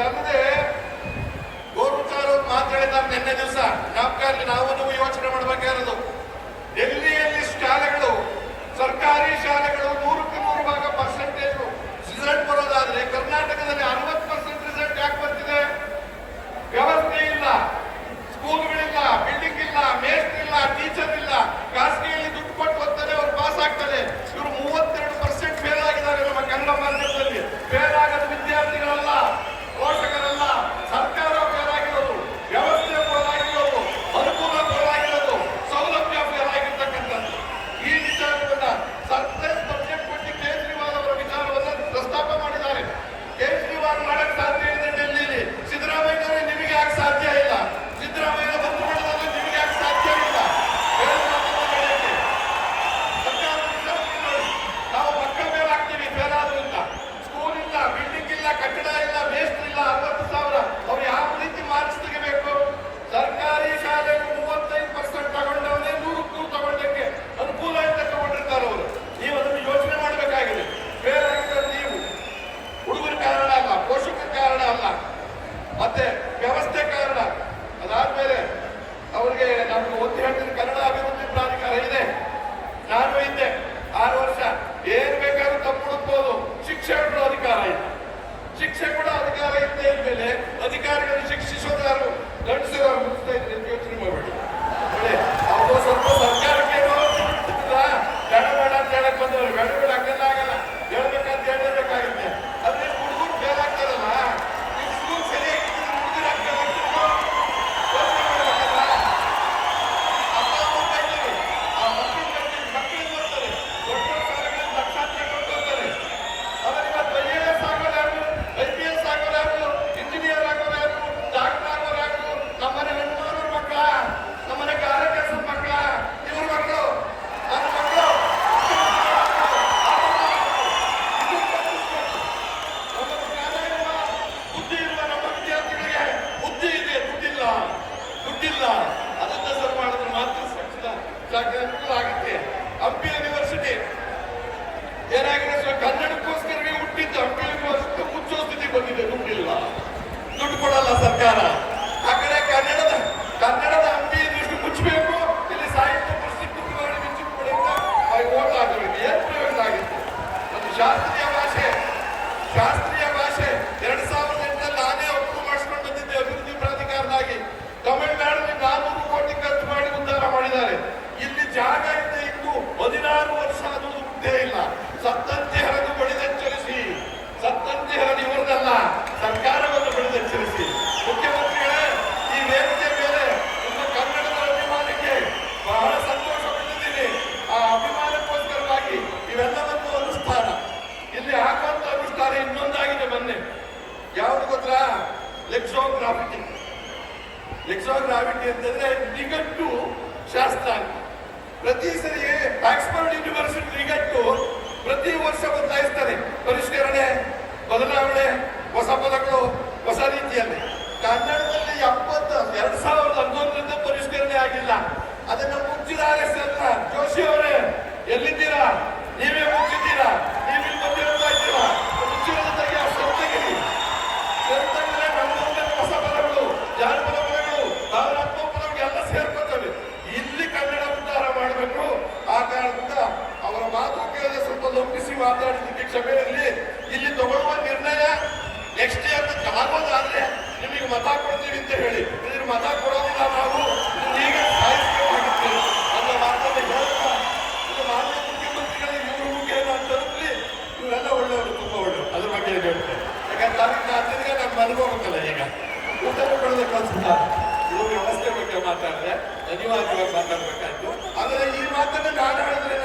ಇದಲ್ಲದೆ ಗೋರ್ಮುಖ ಮಾತು ಹೇಳಿದ್ದಾರೆ ನಿನ್ನೆ ದಿವಸ. ನಾವು ನೀವು ಯೋಚನೆ ಮಾಡಬೇಕಾಗಿರೋದು ಅದಾದ್ಮೇಲೆ ಅವ್ರಿಗೆ ನಮ್ಗೆ ಒತ್ತಿ ಹೇಳ್ತೀನಿ, ಕನ್ನಡ ಅಭಿವೃದ್ಧಿ ಪ್ರಾಧಿಕಾರ ಇದೆ. ನಾನು ಇದ್ದೆ ಆರು ವರ್ಷ. ಏನ್ ಬೇಕಾದ್ರೂ ತಪ್ಪು ಹುಡುಕ್ಬೋದು. ಶಿಕ್ಷೆ ಅಧಿಕಾರ ಇದೆ. ಶಿಕ್ಷೆ ಕೂಡ ಅಧಿಕಾರ ಇದ್ದೇ ಬಂದಿದೆ ದುಡ್ಡಿಲ್ಲ. ದುಡ್ಡು ಕೊಡಲ್ಲ ಸರ್ಕಾರ. ಆ ಕನ್ನಡದ ಕನ್ನಡದ ಹಂಪಿ ಯೂನಿವರ್ಸಿಟಿ ಮುಚ್ಚಬೇಕು? ಇಲ್ಲಿ ಸಾಹಿತ್ಯ ಪ್ರಸಿದ್ಧಿ ಮಾಡಿ ಮುಚ್ಚಿಕೊಡಿಂದ ಓಟ್ ಆಗಬೇಕು ಏನ್ ಪ್ರಯೋಜನ ಆಗಿತ್ತು. ಒಂದು ಶಾಸ್ತ್ರೀಯ ಭಾಷೆ. ಶಾಸ್ತ್ರೀಯ ಭಾಷೆ. ಎರಡ್ ಸಾವಿರದ ಎಂಟರಲ್ಲಿ ನಾನೇ ಒಪ್ಪು ಮಾಡಿಸ್ಕೊಂಡು ಬಂದಿದ್ದೆ ಅಭಿವೃದ್ಧಿ ಪ್ರಾಧಿಕಾರದಾಗಿ. ತಮಿಳುನಾಡಿನಲ್ಲಿ ನಾನೂರು ಕೋಟಿ ಖರ್ಚು ಮಾಡಿ ಉದ್ಧಾರ ಮಾಡಿದ್ದಾರೆ. ಇಲ್ಲಿ ಜಾಗ ಇದೆ ಇದ್ದು ಹದಿನಾರು ವರ್ಷ ಅದು ಇಲ್ಲ. ಸತ್ತಂತೆ ಲೆಕ್ಸೋಗ್ರಾಫಿಟಿ ಲೆಕ್ಸೋಗ್ರಾಫಿಟಿ ಅಂತಂದ್ರೆ ನಿಗಟ್ಟು ಶಾಸ್ತ್ರ. ಪ್ರತಿ ಸರಿ ಆಕ್ಸ್ಫರ್ಡ್ ಯೂನಿವರ್ಸಿಟಿ ನಿಗಟ್ಟು ಪ್ರತಿ ವರ್ಷ ಬದಲಾಯಿಸ್ತಾರೆ. ಪರಿಷ್ಕರಣೆ, ಬದಲಾವಣೆ, ಹೊಸ ಪದಗಳು, ಹೊಸ ರೀತಿಯಲ್ಲಿ. ಕನ್ನಡದಲ್ಲಿ ಎಪ್ಪತ್ತು, ಎರಡ್ ಸಾವಿರದ ಹನ್ನೊಂದರಿಂದ ಪರಿಷ್ಕರಣೆ ಆಗಿಲ್ಲ. ಅದನ್ನ ಮುಚ್ಚಿದ ಜೋಶಿ ಅವರೇ, ಎಲ್ಲಿದ್ದೀರಾ? ನೀವೇ ಮುಚ್ಚಿದ್ದೀರಾ ನೀವಿಲ್ಲಿ ಬಂದಿರ್ತಾ ಇದ್ದೀರಾ ಮುಚ್ಚಿರೋದು ತೆಗಿ ಆ ಸರ್ ತೆಗೀರಿ ಸೇರ್ತಂದ್ರೆ ನಮ್ಮೂರಿನ ಹೊಸ ಪದಗಳು ಜಾನಪದ ಪದಗಳು ಭಾವನಾತ್ಮಕ ಪದಗಳು ಎಲ್ಲ ಸೇರ್ಕೊತವೆ ಇಲ್ಲಿ ಕನ್ನಡ ಉದ್ಧಾರ ಮಾಡಬೇಕು ಆ ಕಾರಣದಿಂದ ಅವರ ಮಾತು ಕೇಳಿದ್ರೆ ಸ್ವಲ್ಪ ಲಂಬಿಸಿ ಕ್ಷಮೆ ಇಲ್ಲಿ ತಗೊಳ್ಳುವ ನಿರ್ಣಯ ನೆಕ್ಸ್ಟ್ ಇಯರ್ ಆಗೋದಾದ್ರೆ ನಿಮಗೆ ಮತ ಕೊಡ್ತೀವಿ ಅಂತ ಹೇಳಿ. ಇದ್ರ ಮತ ಕೊಡೋದಿಲ್ಲ ನಾವು ಈಗ ಸಾಯಿಸಬೇಕಾಗುತ್ತೆ ಅನ್ನೋ ಇದು ಇವರು ಅಂತ ಒಳ್ಳೆಯವರು, ತುಂಬಾ ಯಾಕಂದ್ರೆ ಈಗ ಇದು ವ್ಯವಸ್ಥೆ ಬಗ್ಗೆ ಅನಿವಾರ್ಯವಾಗಿ ಮಾತಾಡಬೇಕಾಯ್ತು. ಆದರೆ ಈ ಮಾತನ್ನು ನಾನು ಹೇಳಿದ್ರೆ